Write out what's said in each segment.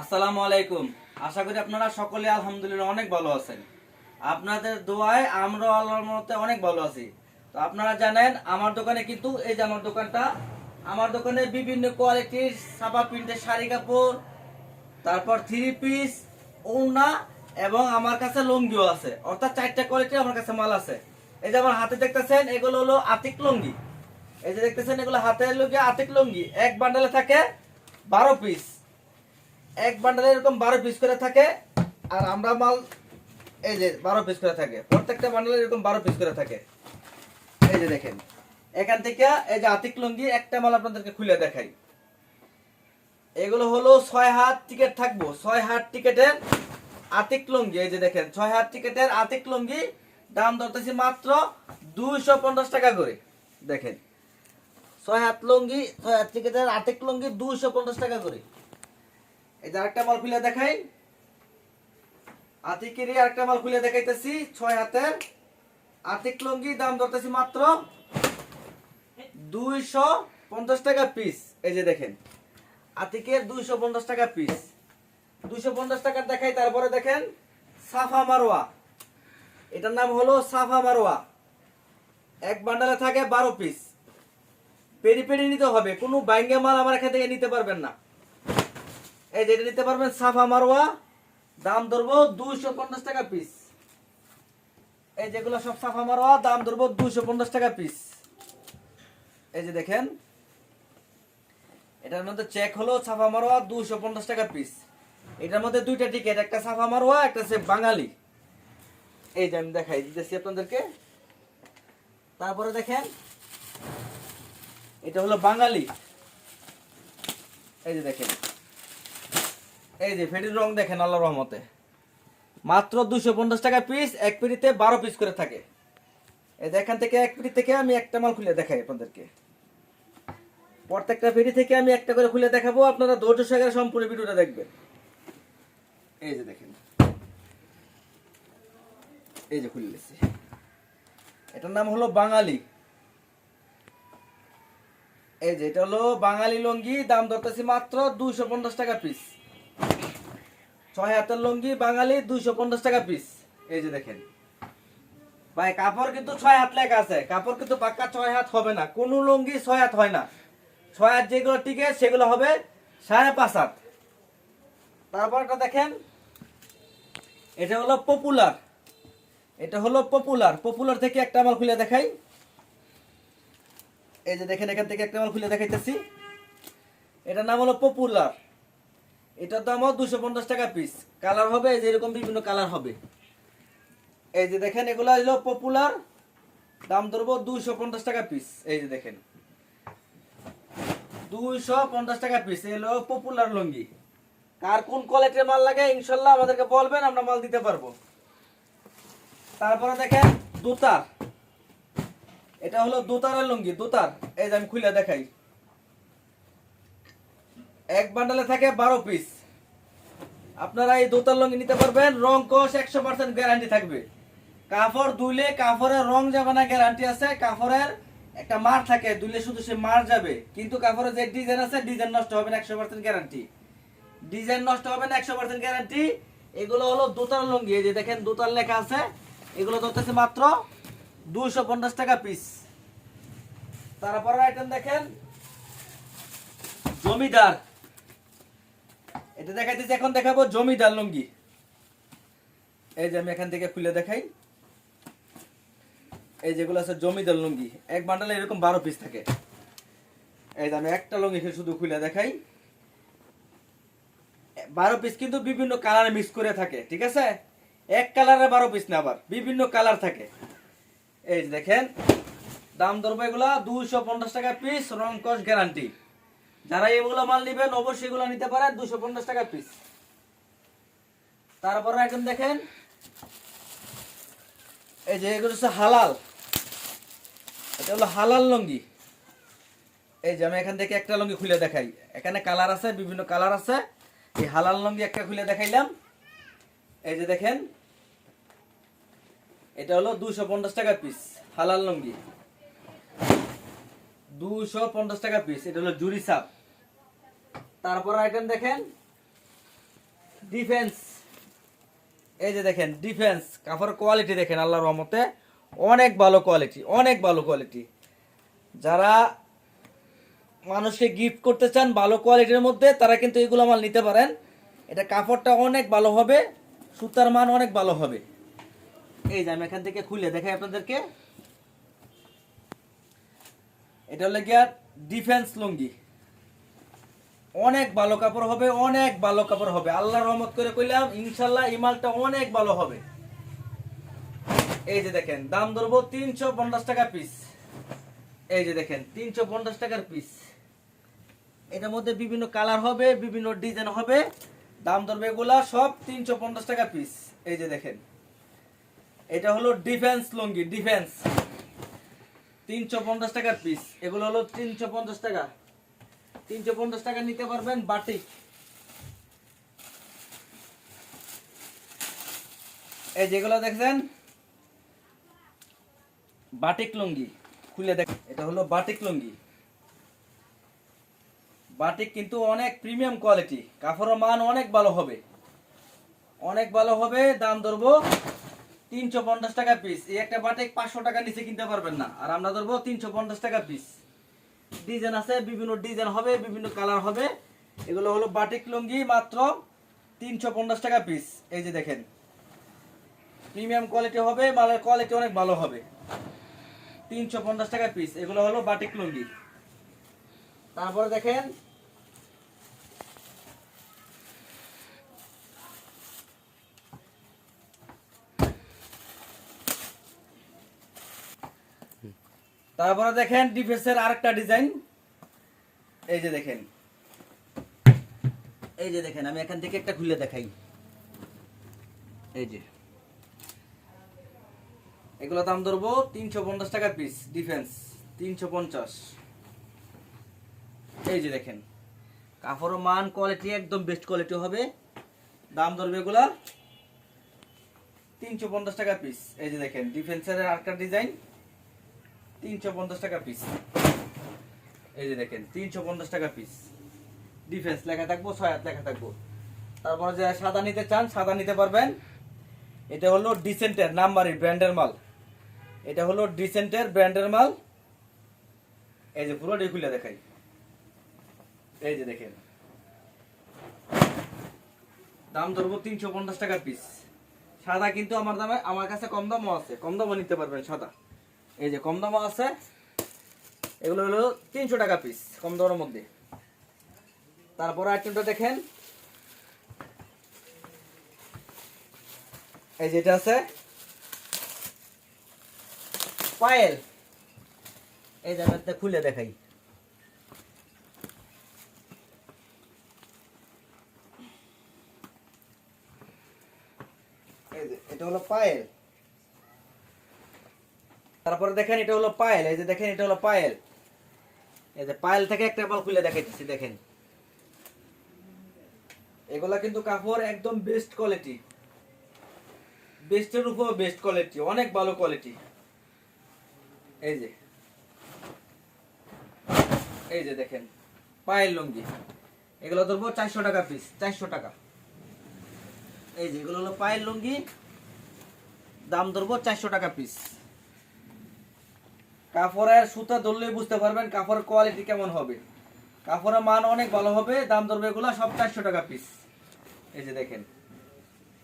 আসসালামু আলাইকুম। আশা করি আপনারা সকলে আলহামদুলিল্লাহ অনেক ভালো আছেন। আপনাদের দোয়ায় আমরা আল্লাহর মতে অনেক ভালো আছি। তো আপনারা জানেন, আমার দোকানে কিন্তু এই যে আমার দোকানটা, আমার দোকানে বিভিন্ন কোয়ালিটির সাপা প্রিন্টের শাড়ি কাপড়, তারপর থ্রি পিস ওড়না এবং আমার কাছে লুঙ্গিও আছে। অর্থাৎ চারটা কোয়ালিটির আমার কাছে মাল আছে। এই যে আমার হাতে দেখতেছেন, এগুলো হলো আতিক লুঙ্গি। এই যে দেখতেছেন, এগুলো হাতের লুঙ্গি, আতিক লুঙ্গি। এক বান্ডালে থাকে বারো পিস এক বান্ডালে এরকম বারো পিস করে থাকে, আর আমরা মাল এই যে বারো পিস করে থাকে। প্রত্যেকটা বান্ডালে এরকম বারো পিস করে থাকে। এই যে দেখেন, এখান থেকে এই যে আতিক লুঙ্গি একটা মাল আপনাদেরকে খুলে দেখাই। এগুলো হলো ছয় হাত টিকিট থাকব। ছয় হাত টিকেটের আতিক লুঙ্গি, এই যে দেখেন, ছয় হাত টিকেটের আতিক লুঙ্গি, দাম ধরতেছি মাত্র দুইশো পঞ্চাশ টাকা করে। দেখেন, ছয় হাত লুঙ্গি, ছয় হাত টিকেটের আতিক লুঙ্গি দুইশো পঞ্চাশ টাকা করে। এই যে আরেকটা মাল খুলে দেখাই। আতিকেরই আরেকটা মাল খুলে দেখাইতেছি, ছয় হাতের। আতিক লুঙ্গি, দাম ধরতেছি মাত্র দুইশো পঞ্চাশ টাকা পিস এই যে দেখেন, আতিকের দুইশো পঞ্চাশ টাকা পিস দুইশো পঞ্চাশ টাকার দেখাই, তারপরে দেখেন, সাফা মারোয়া। এটার নাম হলো সাফা মারোয়া। এক বান্ডালে থাকে বারো পিস পেরি পেরি নিতে হবে, কোনো বাইঙ্গে মাল আমার এখান থেকে নিতে পারবেন না। এই যে এটা নিতে পারবেন সাফা মারোয়া দাম ধরবো দুইশো পঞ্চাশ টাকা পিস এই যেগুলো সব সাফা মারোয়া দাম ধরবো দুইশো পঞ্চাশ টাকা পিস এই যে দেখেন, এটার মধ্যে চেক হলো সাফা মারোয়া দুইশো পঞ্চাশ টাকা পিস এটার মধ্যে দুইটা টিকিট একটা সাফা মারোয়া একটা সে বাঙালি। এই যে আমি দেখাই দিতেছি আপনাদেরকে। তারপরে দেখেন, এটা হলো বাঙালি। এই যে দেখেন। এই যে ফেটির রং দেখেন আল্লাহ রহমতে। মাত্র দুশো পঞ্চাশ টাকা পিস এক পিড়িতে বারো পিস করে থাকে। এই এখান থেকে এক পিড়ি থেকে আমি একটা মাল খুলে দেখাই আপনাদেরকে। প্রত্যেকটা ভিডি থেকে আমি একটা করে খুলে দেখাবো, আপনারা ধৈর্য সহকারে সম্পূর্ণ ভিডিওটা দেখবেন। এই যে দেখেন। এই যে খুলে এটার নাম হলো বাঙালি। এই যে এটা হলো বাঙালি লুঙ্গি, দাম ধরতেছি মাত্র দুইশো পঞ্চাশ টাকা পিস ছয় হাতের লুঙ্গি বাঙালি দুইশো পঞ্চাশ টাকা পিস এই যে দেখেন। ভাই, কাপড় কিন্তু ছয় হাত লেখা আছে। কাপড় কিন্তু পাক্কা ছয় হাত হবে না। কোনো লুঙ্গি ছয় হাত হয় না। ছয় হাত যেগুলো টিকে, সেগুলো হবে সাড়ে পাঁচ হাত। তারপর দেখেন। এটা হলো পপুলার এটা হলো পপুলার পপুলার থেকে একটা আমার খুলে দেখাই। এই যে দেখেন, এখান থেকে একটা আমার খুলে দেখাইতেছি। এটার নাম হলো পপুলার এটার দাম দুশো পঞ্চাশ টাকা পিস কালার হবে, এই যে এরকম বিভিন্ন কালার হবে। এই যে দেখেন, এগুলো হলো পপুলার দাম ধরবো দুইশো পঞ্চাশ টাকা পিস এই যে দেখেন। দুইশো পঞ্চাশ টাকা পিস এলো পপুলার লুঙ্গি। কার কোন কোয়ালিটির মাল লাগে, ইনশাল্লাহ আমাদেরকে বলবেন, আমরা মাল দিতে পারব। তারপরে দেখেন, দুতার। এটা হলো দুতারের লুঙ্গি, দুতার। এই যে আমি খুলে দেখাই। এক বান্ডালে থাকে বারো পিস আপনারা এই দোতার লুঙ্গি নিতে পারবেন, রং কোষ একশো পার্সেন্ট গ্যারান্টি থাকবে। কাপড় ধুইলে কাপড়ের রং যাবে না গ্যারান্টি আছে। কাপড়ের একটা মার থাকে, ধুইলে শুধু সে মার যাবে। কিন্তু কাপড়ের যে ডিজাইন আছে, ডিজাইন নষ্ট হবে না একশো পার্সেন্ট গ্যারান্টি ডিজাইন নষ্ট হবে না একশো পার্সেন্ট গ্যারান্টি এগুলো হলো দোতার লুঙ্গি। যে দেখেন দোতার লেখা আছে, এগুলো ধরতেছে মাত্র দুইশো পঞ্চাশ টাকা পিস তারপরে আইটেম দেখেন, জমিদার। এটা দেখাইতেছি, এখন দেখাবো জমিদার লুঙ্গি। এই যে আমি এখান থেকে খুলে দেখাই। এই যেগুলো আছে জমিদার লুঙ্গি, এক বান্ডালে এরকম বারো পিস থাকে। এই যে আমি একটা লুঙ্গি শুধু খুলে দেখাই। বারো পিস কিন্তু বিভিন্ন কালারে মিক্স করে থাকে, ঠিক আছে? এক কালারে বারো পিস না আবার, বিভিন্ন কালার থাকে। এই যে দেখেন, দাম ধরবো এগুলা দুইশো পঞ্চাশ টাকা পিস রং কস গ্যারান্টি যারা এগুলো মাল নিবেন, অবশ্যই এগুলো নিতে পারেন, দুশো পঞ্চাশ টাকা পিস তারপরে এখন দেখেন, এই যে এগুলো হচ্ছে হালাল। এটা হলো হালাল লঙ্গি। এই যে আমি এখান থেকে একটা লঙ্গি খুলে দেখাই। এখানে কালার আছে, বিভিন্ন কালার আছে। এই হালাল লঙ্গি একটা খুলে দেখাইলাম। এই যে দেখেন, এটা হলো দুশো পঞ্চাশ টাকা পিস হালাল লঙ্গি। দুশো পঞ্চাশ টাকা পিস এটা হলো জুরি সাপ। তারপর আইটেম দেখেন। ডিফেন্স। এই যে দেখেন, ডিফেন্স। কাপড়ের কোয়ালিটি দেখেন আল্লাহর রহমতে। অনেক ভালো কোয়ালিটি, অনেক ভালো কোয়ালিটি। যারা মানুষকে গিফট করতে চান ভালো কোয়ালিটির মধ্যে, তারা কিন্তু এগুলো মাল নিতে পারেন। এটা কাপড়টা অনেক ভালো হবে, সুতার মান অনেক ভালো হবে। এই যে আমি এখান থেকে খুলে দেখাই আপনাদেরকে। এটা হলো গিয়া ডিফেন্স লুঙ্গি। অনেক ভালো কাপড় হবে, অনেক ভালো কাপড় হবে। আল্লাহ রহমত করে কইলাম, ইনশাল্লাহ এই মালটা অনেক ভালো হবে। এই যে দেখেন, দাম ধরবো তিনশো পঞ্চাশ টাকা পিস এই যে দেখেন, তিনশো পঞ্চাশ টাকার পিস এটার মধ্যে বিভিন্ন কালার হবে, বিভিন্ন ডিজাইন হবে। দাম ধরবে এগুলা সব তিনশো পঞ্চাশ টাকা পিস এই যে দেখেন, এটা হলো ডিফেন্স লুঙ্গি ডিফেন্স তিনশো পঞ্চাশ টাকার পিস এগুলো হলো তিনশো পঞ্চাশ টাকা। তিনশো পঞ্চাশ টাকা নিতে পারবেন বাটিক এই যেগুলো দেখছেন, বাটিক লুঙ্গি, খুলে দেখ এটা হলো বাটিক লুঙ্গি। বাটিক কিন্তু অনেক প্রিমিয়াম কোয়ালিটি কাপড়ের মান অনেক ভালো হবে। অনেক ভালো হবে, দাম ধরবো তিনশো পঞ্চাশ টাকা পিস এই একটা বাটিক পাঁচশো টাকা নিচে কিনতে পারবেন না, আর আমরা ধরবো তিনশো পঞ্চাশ টাকা পিস ডিজাইন আছে, বিভিন্ন ডিজাইন হবে, বিভিন্ন কালার হবে। এগুলো হলো বাটিক লুঙ্গি মাত্র তিনশো পঞ্চাশ টাকা পিস এই যে দেখেন প্রিমিয়াম কোয়ালিটি হবে, মালের কোয়ালিটি অনেক ভালো হবে। তিনশো পঞ্চাশ টাকা পিস এগুলো হলো বাটিক লুঙ্গি। তারপরে দেখেন তারপরে দেখেন ডিফেন্সের আরেকটা ডিজাইন। এই যে দেখেন। এই যে দেখেন, আমি এখান থেকে একটা খুলে দেখাই। এই যে। এগুলো দাম ধরবো তিনশো পঞ্চাশ টাকা পিস ডিফেন্স তিনশো পঞ্চাশ। এই যে দেখেন। কাপড়ের মান কোয়ালিটি একদম বেস্ট কোয়ালিটি হবে। দাম ধরবে এগুলা তিনশো পঞ্চাশ টাকা পিস এই যে দেখেন ডিফেন্সের আরেকটা ডিজাইন। তিনশো পঞ্চাশ টাকা পিস এই যে দেখেন, তিনশো পঞ্চাশ টাকা পিস ডিফেন্স লেখা থাকব, ছয় হাত লেখা থাকব। তারপরে যে সাদা নিতে চান, সাদা নিতে পারবেন। এটা হলো ডিসেন্টের নাম্বারি ব্র্যান্ডের মাল। এটা হলো ডিসেন্টের ব্র্যান্ডের মাল। এই যে পুরো খুলে দেখাই। এই যে দেখেন। দাম ধরবো তিনশো পঞ্চাশ টাকা পিস সাদা কিন্তু আমার দামে আমার কাছে কম দামও আছে। কম দামও নিতে পারবেন সাদা। এই যে কম দামও আছে, এগুলো হলো তিনশো টাকা পিস কম দামের মধ্যে। তারপরে আইটেমটা দেখেন। এই যেটা আছে, পায়েল। এই আমি খুলে দেখাই। এটা হলো পায়েল। তারপরে দেখেন এটা হলো পায়েল, এই যে দেখেন এটা হলো পায়েল। এই যে পায়েল থেকে একটা মাল খুলে দেখাইতেছি, দেখেন। এগুলা কিন্তু কাপড় একদম বেস্ট কোয়ালিটি বেস্টের উপর বেস্ট কোয়ালিটি অনেক ভালো কোয়ালিটি এই যে। এই যে দেখেন, পায়েল লুঙ্গি। এগুলো ধরবো চারশো টাকা পিস চারশো টাকা। এই যে, এগুলো হলো পায়েল লুঙ্গি, দাম ধরবো চারশো টাকা পিস কাপড়ের সুতা ধরলেই বুঝতে পারবেন কাপড়ের কোয়ালিটি কেমন হবে। কাপড়ের মান অনেক ভালো হবে, দাম ধরবে এগুলো সব চারশো টাকা পিস এই যে দেখেন।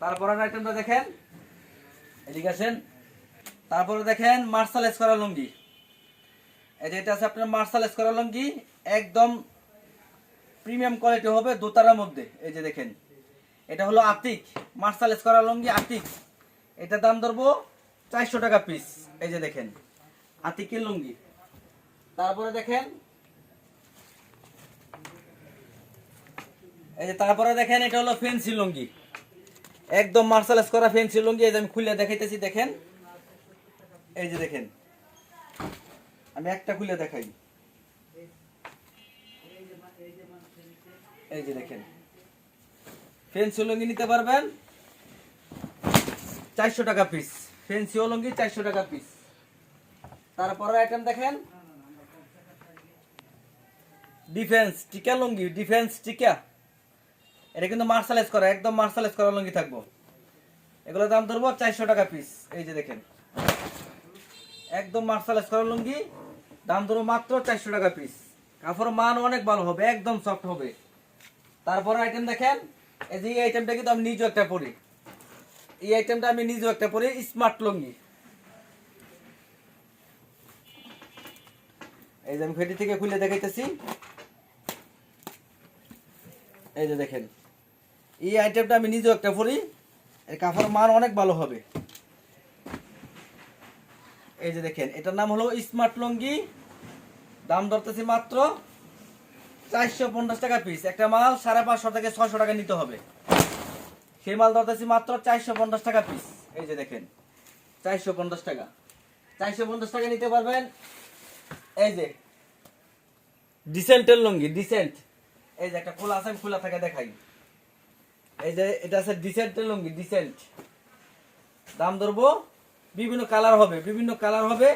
তারপরে আইটেমটা দেখেন। এদিকে আসেন। তারপরে দেখেন মার্শাল করা লুঙ্গি। এই যে এটা আছে আপনার মার্শাল করা লুঙ্গি। একদম প্রিমিয়াম কোয়ালিটি হবে দোতারার মধ্যে। এই যে দেখেন। এটা হলো আতিক। মার্শাল করা লুঙ্গি আতিক। এটা দাম ধরবো চারশো টাকা পিস এই যে দেখেন। আতিকের লুঙ্গি। তারপরে দেখেন, এই যে তারপরে দেখেন, এটা হলো ফেন্সি লুঙ্গি। একদম মার্শালাইজ করা ফেন্সি লুঙ্গি, এই যে আমি খুলে দেখাইতেছি, দেখেন। এই যে দেখেন, আমি একটা খুলে দেখাই। এই যে দেখেন ফেন্সি লুঙ্গি নিতে পারবেন চারশো টাকা পিস ফেন্সি লুঙ্গি চারশো টাকা পিস তারপরে আইটেম দেখেন। ডিফেন্স টিকা লুঙ্গি ডিফেন্স টিকা। এটা কিন্তু মার্শালাইজ করা, একদম মার্শালাইজ করা লুঙ্গি থাকব। এগুলোর দাম ধরবো চারশো টাকা পিস এই যে দেখেন। একদম মার্শালাইজ করা লুঙ্গি, দাম ধরবো মাত্র চারশো টাকা পিস কাপড় মান অনেক ভালো হবে, একদম সফট হবে। তারপরে আইটেম দেখেন, এই যে এই আইটেমটা কিন্তু আমি নিজেও একটা পরি। এই আইটেমটা আমি নিজেও একটা পরি স্মার্ট লুঙ্গি। এই যে আমি ফেটি থেকে খুলে দেখাইতেছি। এই যে দেখেন, এই আইটেমটা আমি নিজেও একটা পরি, এর কাপড় মান অনেক ভালো হবে। এই যে দেখেন, এটার নাম হলো স্মার্ট লুঙ্গি, দাম ধরতেছি মাত্র চারশো পঞ্চাশ টাকা পিস একটা মাল সাড়ে পাঁচশো থেকে ছয়শো টাকা নিতে হবে। সেই মাল ধরতেছি মাত্র চারশো পঞ্চাশ টাকা পিস এই যে দেখেন, চারশো পঞ্চাশ টাকা। চারশো পঞ্চাশ টাকা নিতে পারবেন এই যে, ডিসেন্টের লুঙ্গি, ডিসেন্ট। এই যে একটা খোলা আছে, আমি খোলা থাকে দেখাই। এই যে, এটা আছে ডিসেন্টের লুঙ্গি, ডিসেন্ট। দাম ধরবো, বিভিন্ন কালার হবে, বিভিন্ন কালার হবে।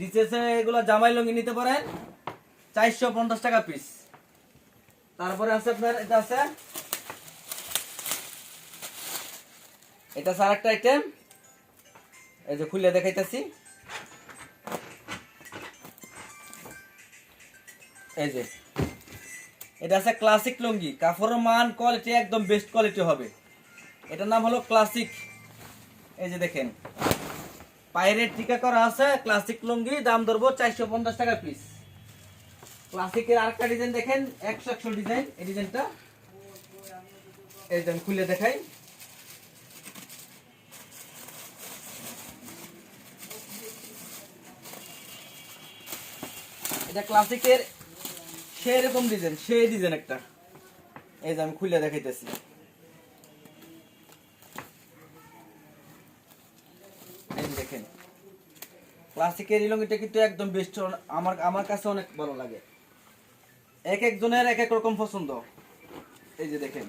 ডিসেন্টে এগুলো জামাই লুঙ্গি নিতে পারেন, চারশো পঞ্চাশ টাকা পিস তারপরে আছে আপনার, এটা আছে এটা আছে আরেকটা আইটেম এই যে খুলে দেখাইতেছি। এই যে। এটা আছে ক্লাসিক লুঙ্গি। কাপড়ের মান কোয়ালিটি একদম বেস্ট কোয়ালিটি হবে। এটার নাম হলো ক্লাসিক এই যে দেখেন। পায়ের টিকা করা আছে ক্লাসিক লুঙ্গি, দাম ধরবো চারশো পঞ্চাশ টাকা পিস ক্লাসিকের আরেকটা ডিজাইন দেখেন, একশো একশো ডিজাইন এই ডিজাইনটা এই যে খুলে দেখাই। এটা ক্লাসিকের সেরকম ডিজাইন সেই ডিজাইন একটা। এই যে আমি খুলে দেখাইতেছি। দেখেন ক্লাসিকের এই লুঙ্গিটা কিন্তু একদম বেস্ট আমার আমার কাছে অনেক ভালো লাগে। এক একজনের এক এক রকম পছন্দ। এই যে দেখেন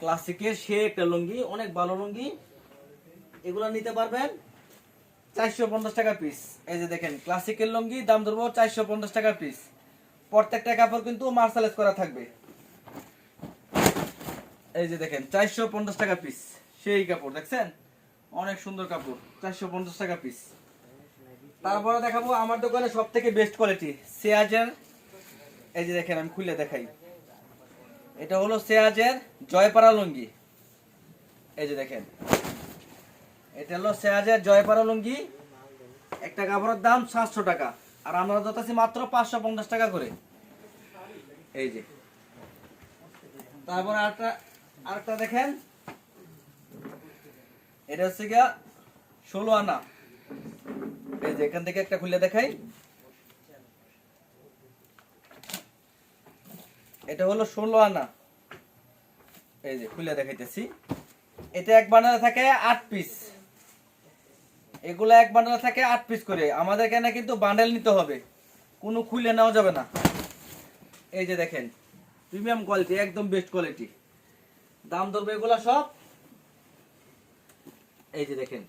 ক্লাসিকের সে একটা লুঙ্গি, অনেক ভালো লুঙ্গি, এগুলো নিতে পারবেন। চারশো পঞ্চাশ টাকা পিস এই যে দেখেন ক্লাসিকের লুঙ্গি, দাম ধরবো চারশো পঞ্চাশ টাকা পিস প্রত্যেকটা কাপড় কিন্তু মার্শালাইজ করা থাকবে। এই যে দেখেন, চারশো পঞ্চাশ টাকা পিস সেই কাপড়, দেখছেন? অনেক সুন্দর কাপড়, চারশো পঞ্চাশ টাকা পিস তারপরে দেখাবো আমার দোকানে সব থেকে বেস্ট কোয়ালিটি সেয়াজের এই যে দেখেন, আমি খুলে দেখাই। এটা হলো সেয়াজের জয়পাড়া লুঙ্গি। এই যে দেখেন এটা হলো সেয়াজের জয়পাড়া লুঙ্গি। একটা কাপড়ের দাম সাতশো টাকা। আর আমরা যাচ্ছি মাত্র পাঁচশো পঞ্চাশ টাকা করে। এই যে। তারপর আরেকটা আরেকটা দেখেন। এটা হচ্ছে গিয়া ষোলো আনা। এই যে এখান থেকে একটা খুলে দেখাই। এটা হলো ষোলো আনা। এই যে খুলে দেখাইতেছি। এটা এক বান্ডালে থাকে আট পিস এগুলো এক বান্ডালে থাকে আট পিস করে। আমাদের এখানে কিন্তু বান্ডেল নিতে হবে। কোনো খুলে নেওয়া যাবে না। এই যে দেখেন প্রিমিয়াম কোয়ালিটি একদম বেস্ট কোয়ালিটি দাম ধরবে এগুলো সব। এই যে দেখেন,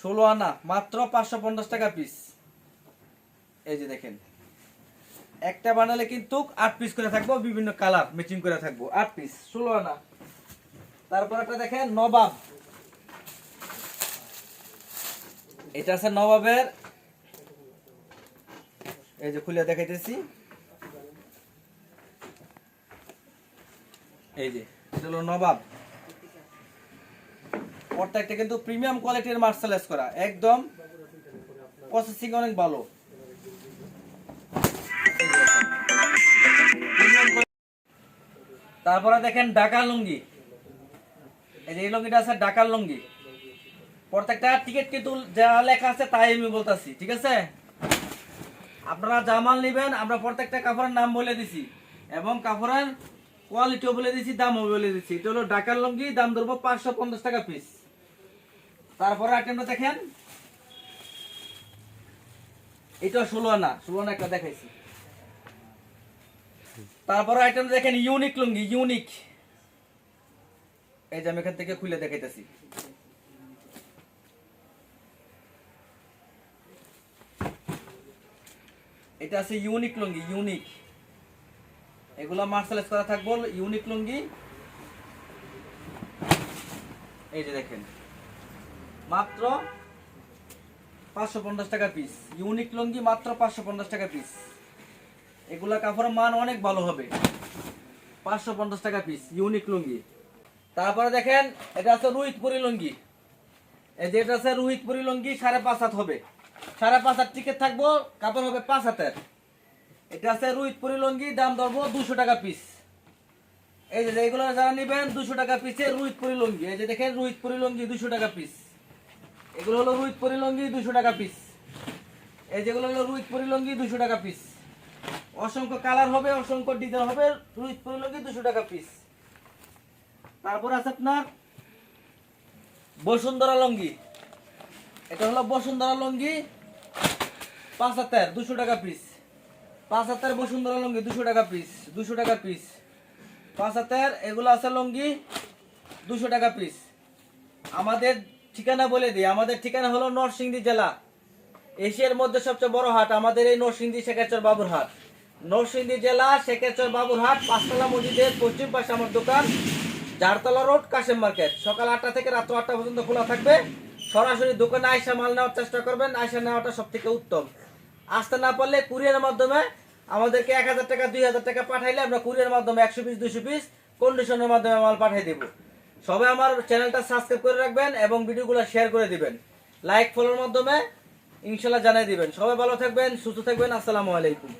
ষোলো আনা, মাত্র পাঁচশো পঞ্চাশ টাকা পিস এই যে দেখেন, একটা বানালে কিন্তু আট পিস করে থাকব, বিভিন্ন কালার ম্যাচিং করে থাকব। আট পিস ষোলো আনা। তারপর একটা দেখেন, নবাব। এটা আছে নবাবের। এই যে খুলে দেখাইতেছি। এই যে, এটা হলো নবাব। প্রত্যেকটা কিন্তু প্রিমিয়াম কোয়ালিটির মার্শালাইজ করা। একদম প্রসেসিং অনেক ভালো। তারপরে দেখেন ডাকা লুঙ্গি। এই যে এই লুঙ্গিটা আছে ডাকার লুঙ্গি। প্রত্যেকটা টিকিট কিন্তু যা লেখা আছে তাই আমি বলতাছি, ঠিক আছে? আপনারা জামাল নেবেন, আমরা প্রত্যেকটা কাপড়ের নাম বলে দিছি এবং কাপড়ের কোয়ালিটিও বলে দিছি, দামও বলে দিছি। এটা হলো ডাকার লুঙ্গি, দাম ধরবো পাঁচশো পঞ্চাশ টাকা পিস তারপরে আইটেমটা দেখেন। এটা ষোলো আনা ষোলো আনা একটা দেখাইছি। তারপরে আইটেম দেখেন ইউনিক লুঙ্গি ইউনিক এই যে আমি এখান থেকে খুলে দেখাইতেছি। এটা আছে ইউনিক লুঙ্গি, ইউনিক। এগুলো মার্শালাইজ করা থাকব, ইউনিক লুঙ্গি। এই যে দেখেন। মাত্র পাঁচশো পঞ্চাশ টাকা পিস ইউনিক লুঙ্গি মাত্র পাঁচশো পঞ্চাশ টাকা পিস এগুলা কাপড়ের মান অনেক ভালো হবে। পাঁচশো পঞ্চাশ টাকা পিস ইউনিক লুঙ্গি। তারপরে দেখেন, এটা আছে রুহিতপুরি লুঙ্গি। এই যে এটা আছে রুহিতপুরি লুঙ্গি, সাড়ে পাঁচ হাত হবে। সাড়ে পাঁচ হাত টিকিট থাকব, কাপড় হবে পাঁচ হাতের। এটা আছে রুহিতপুরি লুঙ্গি, দাম ধরবো দুশো টাকা পিস এই যে এইগুলো যারা নেবেন, দুশো টাকা পিসে রুহিতপুরি লুঙ্গি। এই যে দেখেন রুহিতপুরি লুঙ্গি, দুশো টাকা পিস এগুলো হলো রুহিতপুরি লুঙ্গি, দুশো টাকা পিস এই যেগুলো হলো রুহিতপুরি লুঙ্গি, দুশো টাকা পিস অসংখ্য কালার হবে, অসংখ্য ডিজাইন হবে রুহিতপুরি লুঙ্গি, দুশো টাকা পিস তারপর আছে আপনার বসুন্ধরা লুঙ্গি। এটা হলো বসুন্ধরা লুঙ্গি। পাঁচ হাতের দুশো টাকা পিস পাঁচ হাতের বসুন্ধরা লুঙ্গি দুশো টাকা পিস দুশো টাকা পিস পাঁচ হাতের এগুলো আছে লুঙ্গি দুশো টাকা পিস আমাদের ঠিকানা বলে দিই, আমাদের ঠিকানা হলো নরসিংদী জেলা। এশিয়ার মধ্যে সবচেয়ে বড় হাট আমাদের এই নরসিংদী শেখেরচর বাবুর হাট। নরসিংদী জেলা শেখেরচর বাবুর হাট, পাঁচতলা মসজিদের পশ্চিম পাশে আমার দোকান জারতলা রোড, কাশেম মার্কেট। সকাল আটটা থেকে রাত্র আটটা পর্যন্ত খোলা থাকবে। সরাসরি দোকানে আয়সা মাল নেওয়ার চেষ্টা করবেন আয়সা নেওয়াটা সব থেকে উত্তম। আসতে না পারলে কুরিয়ারের মাধ্যমে আমাদেরকে এক হাজার টাকা, দুই হাজার টাকা পাঠাইলে আমরা কুরিয়ারের মাধ্যমে একশো পিস দুশো পিস কন্ডিশনের মাধ্যমে মাল পাঠিয়ে দেবো। সবাই আমার চ্যানেলটা সাবস্ক্রাইব করে রাখবেন এবং ভিডিওগুলো শেয়ার করে দিবেন। লাইক ফলোর মাধ্যমে ইনশাল্লাহ জানাই দিবেন। সবাই ভালো থাকবেন, সুস্থ থাকবেন, আসসালামু আলাইকুম।